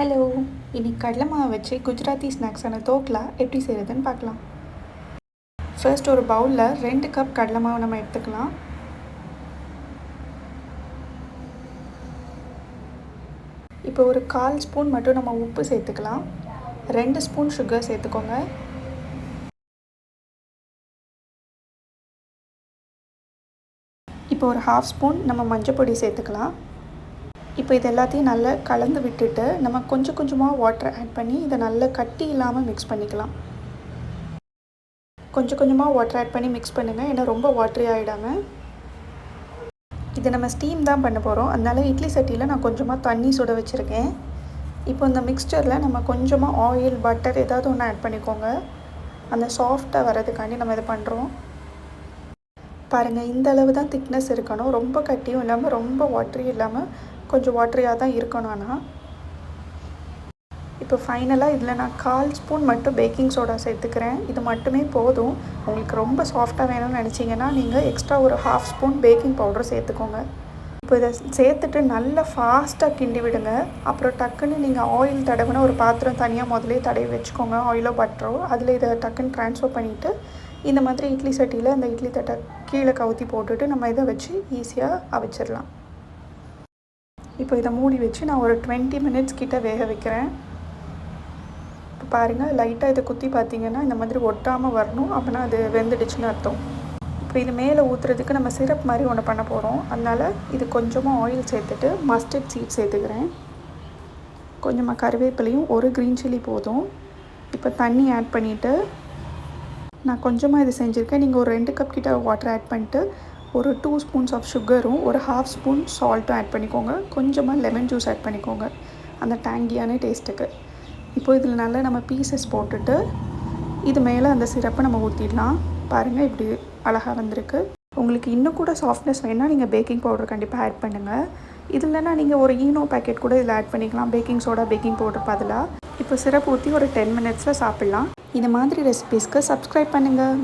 Hello இன்னைக்கு கடலைமாவை வச்சு குஜராத்தி ஸ்நாக்ஸான தோக்லா எப்படி செய்கிறதுன்னு பார்க்கலாம். ஃபர்ஸ்ட் ஒரு பவுலில் ரெண்டு கப் கடலை மாவு நம்ம எடுத்துக்கலாம். இப்போ ஒரு கால் ஸ்பூன் மட்டும் நம்ம உப்பு சேர்த்துக்கலாம். ரெண்டு ஸ்பூன் சுகர் சேர்த்துக்கோங்க. இப்போ ஒரு ஹாஃப் ஸ்பூன் நம்ம மஞ்சள் பொடி சேர்த்துக்கலாம். இப்போ இது எல்லாத்தையும் நல்லா கலந்து விட்டுட்டு நம்ம கொஞ்சம் கொஞ்சமாக வாட்டர் ஆட் பண்ணி இதை நல்லா கட்டி இல்லாமல் மிக்ஸ் பண்ணிக்கலாம். கொஞ்சம் கொஞ்சமாக வாட்டர் ஆட் பண்ணி மிக்ஸ் பண்ணுங்கள் ஏன்னா ரொம்ப வாட்டரி ஆகிடாமல் இதை நம்ம ஸ்டீம் தான் பண்ண போகிறோம் அதனால இட்லி சட்டியில் நான் கொஞ்சமாக தண்ணி சுட வச்சுருக்கேன். இப்போ இந்த மிக்ஸ்டரில் நம்ம கொஞ்சமாக ஆயில் பட்டர் ஏதாவது ஒன்று ஆட் பண்ணிக்கோங்க. அந்த சாஃப்டாக வர்றதுக்காண்டி நம்ம இதை பண்ணுறோம் பாருங்கள் இந்த அளவு தான் திக்னஸ் இருக்கணும். ரொம்ப கட்டியும் இல்லாமல் ரொம்ப வாட்டரியும் இல்லாமல் கொஞ்சம் வாட்டரியாக தான் இருக்கணும் ஆனால் இப்போ ஃபைனலாக இதில் நான் கால் ஸ்பூன் மட்டும் பேக்கிங் சோடா சேர்த்துக்கிறேன். இது மட்டுமே போதும். உங்களுக்கு ரொம்ப சாஃப்டாக வேணும்னு நினச்சிங்கன்னா நீங்கள் எக்ஸ்ட்ரா ஒரு ஹாஃப் ஸ்பூன் பேக்கிங் பவுடர் சேர்த்துக்கோங்க. இப்போ இதை சேர்த்துட்டு நல்லா ஃபாஸ்ட்டாக கிண்டி விடுங்க. அப்புறம் டக்குன்னு நீங்கள் ஆயில் தடவுனா ஒரு பாத்திரம் தனியாக முதலே தடவி வச்சுக்கோங்க. ஆயிலோ பட்டரோ அதில் இதை டக்குன்னு ட்ரான்ஸ்ஃபர் பண்ணிவிட்டு இந்த மாதிரி இட்லி சட்டியில் அந்த இட்லி தட்டை கீழே கவுத்தி போட்டுட்டு நம்ம இதை வச்சு ஈஸியாக அவிச்சிடலாம் இப்போ இதை மூடி வச்சு நான் ஒரு டுவெண்ட்டி மினிட்ஸ் கிட்டே வேக வைக்கிறேன். இப்போ பாருங்கள் லைட்டாக இதை குத்தி பார்த்தீங்கன்னா இந்த மாதிரி ஒட்டாமல் வரணும். அப்படின்னா அது வெந்துடுச்சுன்னு அர்த்தம். இப்போ இது மேலே ஊற்றுறதுக்கு நம்ம சிரப் மாதிரி ஒன்று பண்ண போகிறோம் அதனால் இது கொஞ்சமாக ஆயில் சேர்த்துட்டு மஸ்டர்ட் சீட் சேர்த்துக்கிறேன். கொஞ்சமாக கருவேப்பிலையும் ஒரு க்ரீன் சில்லி போதும். இப்போ தண்ணி ஆட் பண்ணிவிட்டு நான் கொஞ்சமாக இது செஞ்சுருக்கேன். நீங்கள் ஒரு ரெண்டு கப் கிட்ட வாட்டர் ஆட் பண்ணிட்டு ஒரு டூ ஸ்பூன்ஸ் ஆஃப் சுகரும் ஒரு ஹாஃப் ஸ்பூன் சால்ட்டும் ஆட் பண்ணிக்கோங்க. கொஞ்சமாக லெமன் ஜூஸ் ஆட் பண்ணிக்கோங்க. அந்த டேங்கியான டேஸ்ட்டுக்கு இப்போ இதில் நல்லா நம்ம பீசஸ் போட்டுட்டு இது மேலே அந்த சிரப்பை நம்ம ஊற்றிடலாம் பாருங்கள் இப்படி அழகாக வந்திருக்கு. உங்களுக்கு இன்னும் கூட சாஃப்ட்னஸ் வேணால் நீங்கள் பேக்கிங் பவுடர் கண்டிப்பாக ஆட் பண்ணுங்கள் இது இல்லைன்னா நீங்கள் ஒரு ஈனோ பேக்கெட் கூட இதில் ஆட் பண்ணிக்கலாம். பேக்கிங் சோடா பேக்கிங் பவுடர் பதிலாக இப்போ சிரப் ஊற்றி ஒரு டென் மினிட்ஸில் சாப்பிட்லாம். இந்த மாதிரி ரெசிபீஸ்க்கு சப்ஸ்கிரைப் பண்ணுங்கள்